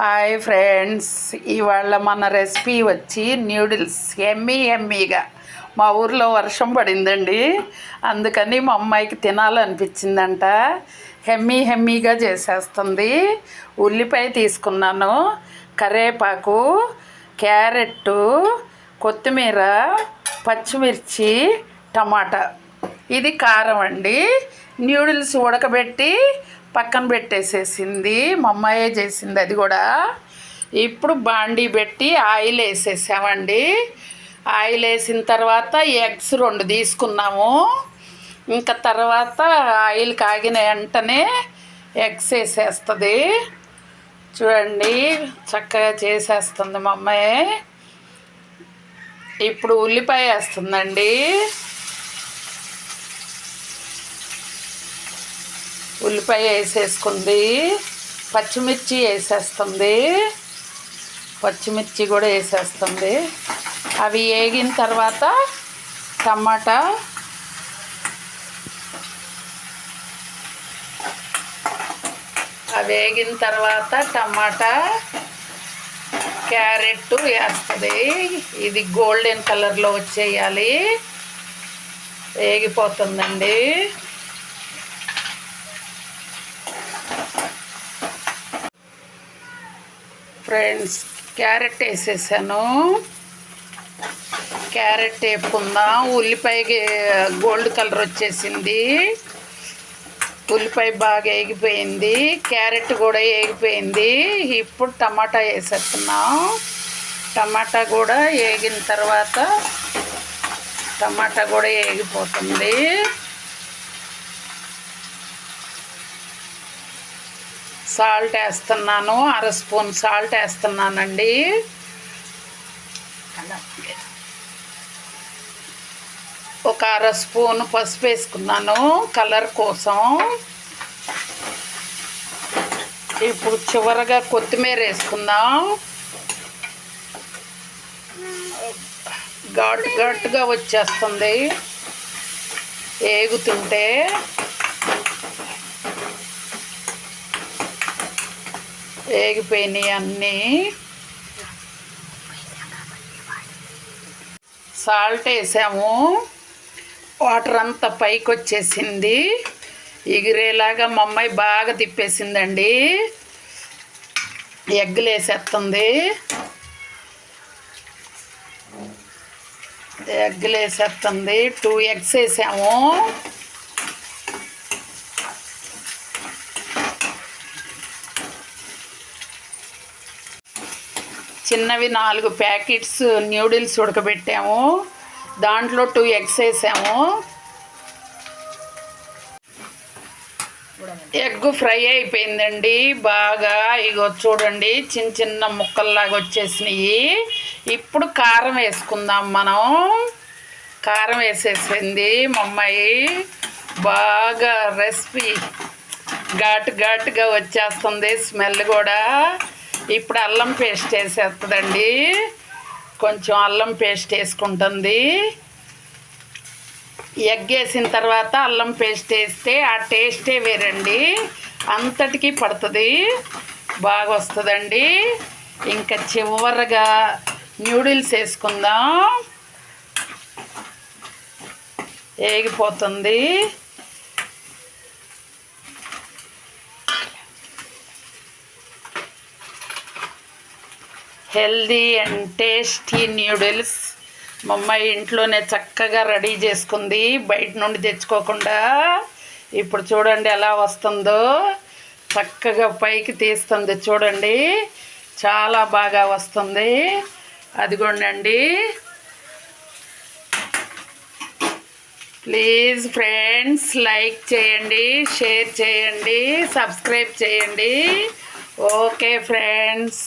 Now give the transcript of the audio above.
Hi friends ఇవాళ మన recipe వచ్చి న్యూడిల్స్ ఎమ్మీ ఎమ్మీగా మా ఊర్లో వర్షం పడిందండి. అందుకని మా అమ్మాయికి తినాలనిపించిందంట. హెమ్మీ హెమ్మీగా చేసేస్తుంది. ఉల్లిపాయ తీసుకున్నాను. కరేపాకు క్యారెట్ కొత్తిమీర పచ్చిమిర్చి టమాటా. ఇది కారం అండి. న్యూడిల్స్ ఉడకబెట్టి పక్కన పెట్టేసేసింది మా అమ్మాయే చేసింది అది కూడా. ఇప్పుడు బాండీ పెట్టి ఆయిల్ వేసేసామండి. ఆయిల్ వేసిన తర్వాత ఎగ్స్ రెండు తీసుకున్నాము. ఇంకా తర్వాత ఆయిల్ కాగిన వెంటనే ఎగ్స్ వేసేస్తుంది. చూడండి చక్కగా చేసేస్తుంది మా అమ్మాయి. ఇప్పుడు ఉల్లిపాయ వేస్తుందండి. ఉల్లిపాయ వేసేసుకుంది. పచ్చిమిర్చి వేసేస్తుంది. పచ్చిమిర్చి కూడా వేసేస్తుంది. అవి వేగిన తర్వాత టమాటా అవి వేగిన తర్వాత టమాటా క్యారెట్ వేస్తుంది. ఇది గోల్డెన్ కలర్లో వచ్చేయాలి. వేగిపోతుందండి. ఫ్రెండ్స్ క్యారెట్ వేసేసాను. క్యారెట్ వేపుకుందాం. ఉల్లిపాయకి గోల్డ్ కలర్ వచ్చేసింది. ఉల్లిపాయ బాగా వేగిపోయింది. క్యారెట్ కూడా వేగిపోయింది. ఇప్పుడు టమాటా వేసేస్తున్నాం. టమాటా కూడా వేగిన తర్వాత టమాటా కూడా వేగిపోతుంది. సాల్ట్ వేస్తున్నాను అర స్పూన్ సాల్ట్ వేస్తున్నానండి. ఒక అర స్పూన్ పసుపు వేసుకున్నాను కలర్ కోసం. ఇప్పుడు చివరగా కొత్తిమీర వేసుకుందాం. ఘాటు ఘాటుగా వచ్చేస్తుంది. ఏగుతుంటే వేగిపోయినాయి అన్నీ. సాల్ట్ వేసాము. వాటర్ అంతా పైకి వచ్చేసింది ఎగిరేలాగా మా అమ్మాయి బాగా తిప్పేసిందండి. ఎగ్గులు వేసేస్తుంది ఎగ్గులు వేసేస్తుంది టూ ఎగ్స్ వేసాము. చిన్నవి నాలుగు ప్యాకెట్స్ న్యూడిల్స్ ఉడకబెట్టాము. దాంట్లో టూ ఎగ్స్ వేసాము. ఎగ్ ఫ్రై అయిపోయిందండి. బాగా ఇగో చూడండి చిన్న చిన్న ముక్కల్లాగా వచ్చేసినాయి. ఇప్పుడు కారం వేసుకుందాం మనం. కారం వేసేసింది మా అమ్మాయి. బాగా రెసిపీ ఘాటు ఘాటుగా వచ్చేస్తుంది స్మెల్ కూడా. ఇప్పుడు అల్లం పేస్ట్ వేసేస్తుందండి కొంచెం అల్లం పేస్ట్ వేసుకుంటుంది. ఎగ్ వేసిన తర్వాత అల్లం పేస్ట్ వేస్తే ఆ టేస్టే వేరండి. అంతటికీ పడుతుంది. బాగా వస్తుందండి. ఇంకా చివరగా న్యూడిల్స్ వేసుకుందాం. వేగిపోతుంది. హెల్దీ అండ్ టేస్టీ న్యూడిల్స్ మా అమ్మాయి ఇంట్లోనే చక్కగా రెడీ చేసుకుంది. బయట నుండి తెచ్చుకోకుండా ఇప్పుడు చూడండి ఎలా వస్తుందో. చక్కగా పైకి తీస్తుంది చూడండి. చాలా బాగా వస్తుంది. అదిగోండి ప్లీజ్ ఫ్రెండ్స్ లైక్ చేయండి షేర్ చేయండి సబ్స్క్రైబ్ చేయండి. Okay friends.